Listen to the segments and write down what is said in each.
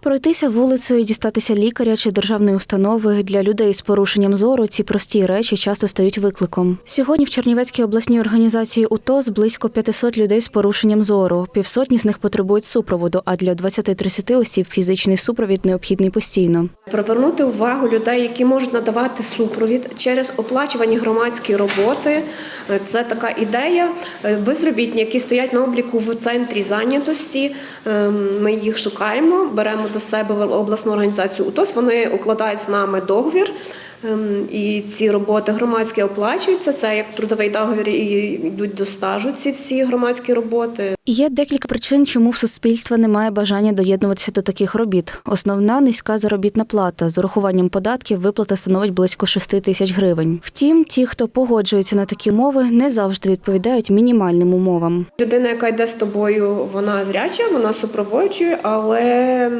Пройтися вулицею, дістатися лікаря чи державної установи для людей з порушенням зору ці прості речі часто стають викликом. Сьогодні в Чернівецькій обласній організації УТОС близько 500 людей з порушенням зору. Півсотні з них потребують супроводу, а для 20-30 осіб фізичний супровід необхідний постійно. Привернути увагу людей, які можуть надавати супровід через оплачувані громадські роботи. Це така ідея. Е, Безробітні, які стоять на обліку в центрі зайнятості. е, Ми їх шукаємо, беремо до себе в обласну організацію УТОС. Вони укладають з нами договір. Ем, І ці роботи громадські оплачуються. Це як трудовий договір і йдуть до стажу ці всі громадські роботи. Є декілька причин, чому в суспільства немає бажання доєднуватися до таких робіт. Основна низька заробітна плата з урахуванням податків виплата становить близько 6 тисяч гривень. Втім, ті, хто погоджується на такі умови, не завжди відповідають мінімальним умовам. Людина, яка йде з тобою, вона зряча, вона супроводжує, але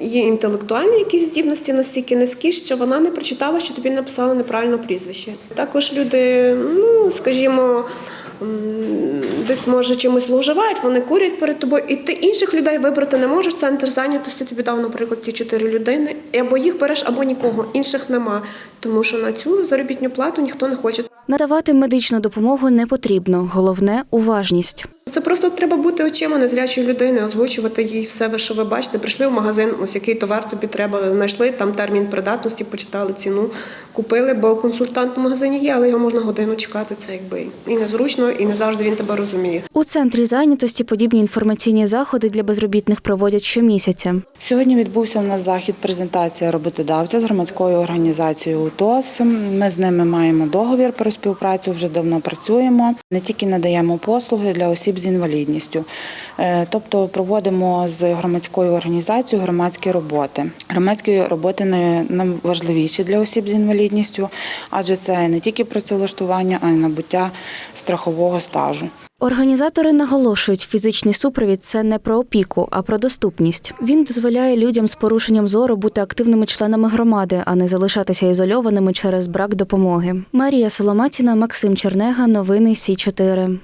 є інтелектуальні якісь здібності настільки низькі, що вона не прочитала, що тобі написали неправильно прізвище. Також люди, ну скажімо. Десь може чимось зловживають, вони курять перед тобою, і ти інших людей вибрати не можеш. Центр зайнятості тобі дав, наприклад, ці чотири людини, або їх береш, або нікого. Інших нема. Тому що на цю заробітну плату ніхто не хоче. Надавати медичну допомогу не потрібно. Головне уважність. Це просто треба бути очима незрячої людини, озвучувати їй все, що ви бачите. Прийшли в магазин, ось який товар тобі треба. Знайшли там термін придатності, почитали ціну, купили, бо консультант в магазині є, але його можна годину чекати. Це якби і незручно, і не завжди він тебе розуміє. У центрі зайнятості подібні інформаційні заходи для безробітних проводять щомісяця. Сьогодні відбувся у нас захід презентація роботодавця з громадською організацією УТОС. Ми з ними маємо договір про співпрацю, вже давно працюємо. Не тільки надаємо послуги для осіб з інвалідністю, Е, тобто проводимо з громадською організацією громадські роботи. Громадські роботи не- найважливіші для осіб з інвалідністю, адже це не тільки працевлаштування, а й набуття страхового стажу. Організатори наголошують, фізичний супровід це не про опіку, а про доступність. Він дозволяє людям з порушенням зору бути активними членами громади, а не залишатися ізольованими через брак допомоги. Марія Соломатіна, Максим Чернега. Новини Сі 4